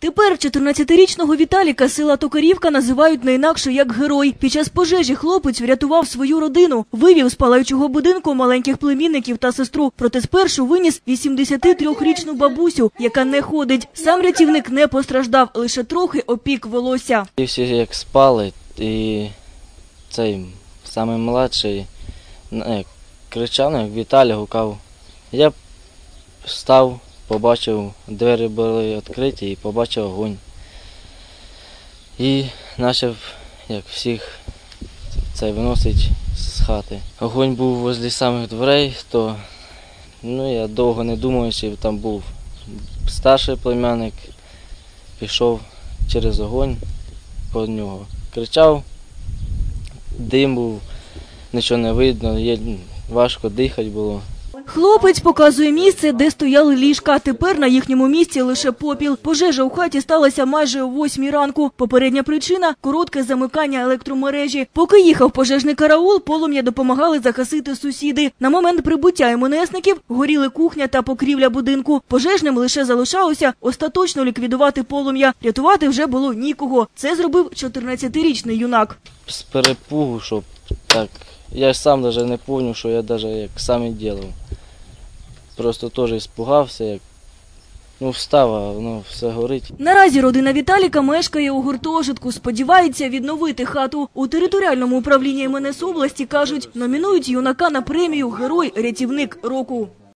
Тепер 14-річного Віталіка села Токарівка називають не інакше як герой. Під час пожежі хлопець врятував свою родину, вивів з палаючого будинку маленьких племінників та сестру. Проте спершу виніс 83-річну бабусю, яка не ходить. Сам рятівник не постраждав, лише трохи опік волосся. І всі як спали, і цей самий младший кричав, як Віталій гукав. Я встав, побачив, двері були відкриті і побачив огонь. І почав як всіх цей виносить з хати. Огонь був возле самих дверей, то ну, я довго не думаючи, там був старший племянник, пішов через огонь по нього. Кричав, дим був, нічого не видно, важко дихати було. Хлопець показує місце, де стояли ліжка. Тепер на їхньому місці лише попіл. Пожежа у хаті сталася майже о восьмій ранку. Попередня причина – коротке замикання електромережі. Поки їхав пожежний караул, полум'я допомагали загасити сусіди. На момент прибуття МНСників горіли кухня та покрівля будинку. Пожежним лише залишалося остаточно ліквідувати полум'я. Рятувати вже було нікого. Це зробив 14-річний юнак. З перепугу, щоб так. Я сам навіть не пам'ятаю, що я навіть як сам і робив. Просто теж спугався, як ну встав, а воно все горить. Наразі родина Віталіка мешкає у гуртожитку. Сподівається відновити хату. У територіальному управлінні МНС області кажуть, номінують юнака на премію Герой-рятівник року.